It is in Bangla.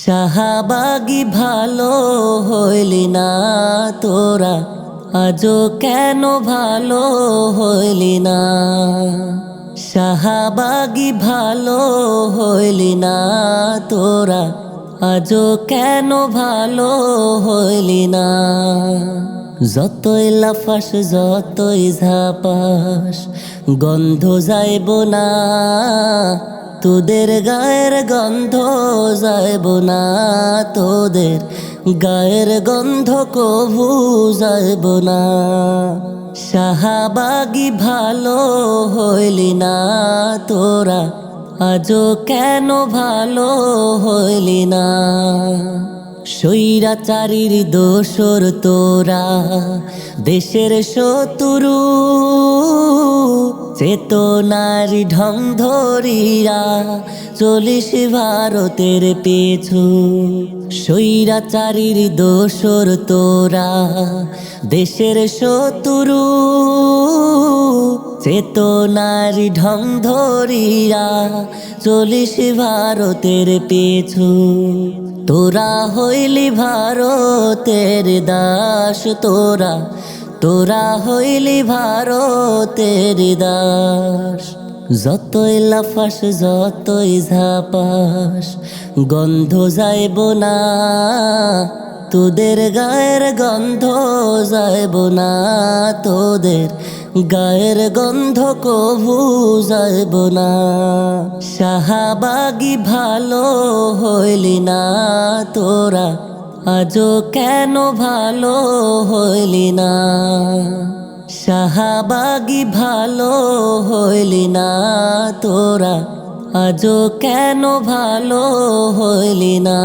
শাহাবাগি ভালো হইলি না তোরা, আজও কেন ভালো হইলি না? সাহাবাগি ভালো হইলি না তোরা, আজও কেন ভালো হইলি না? যতই লাফাস, যতই ঝাপাস, গন্ধ যাইব না। তোদের গায়ের গন্ধ যাইব না, তোদের গায়ের গন্ধ কভু যাইব না। শাহাবাগি ভালো হইলি না তোরা, আজও কেন ভালো হইলি না? স্বৈরাচারীর দোষর তোরা, দেশের শত্রু চেতনার ঢং ধরিয়া চলিস ভারতের পেছু। স্বৈরাচারীর দোষর তোরা, দেশের শত্রু। চেতনার ঢং ধরিয়া চলিস ভারতের পেছু। তোরা হইলি ভারতের দাস, তোরা তোরা হইলি ভারতের দাস। যতই লাফাস, যতই ঝাপাস, গন্ধ যাইব না। তোদের গায়ের গন্ধ যাইব না। তোদের গায়ের গন্ধ কভু যাইব না। শাহাবাগি ভালো হইলি না তোরা। আজও কেন ভালো হইলি না? শাহাবাগি ভালো হইলি না তোরা? আজও কেন ভালো হইলি না?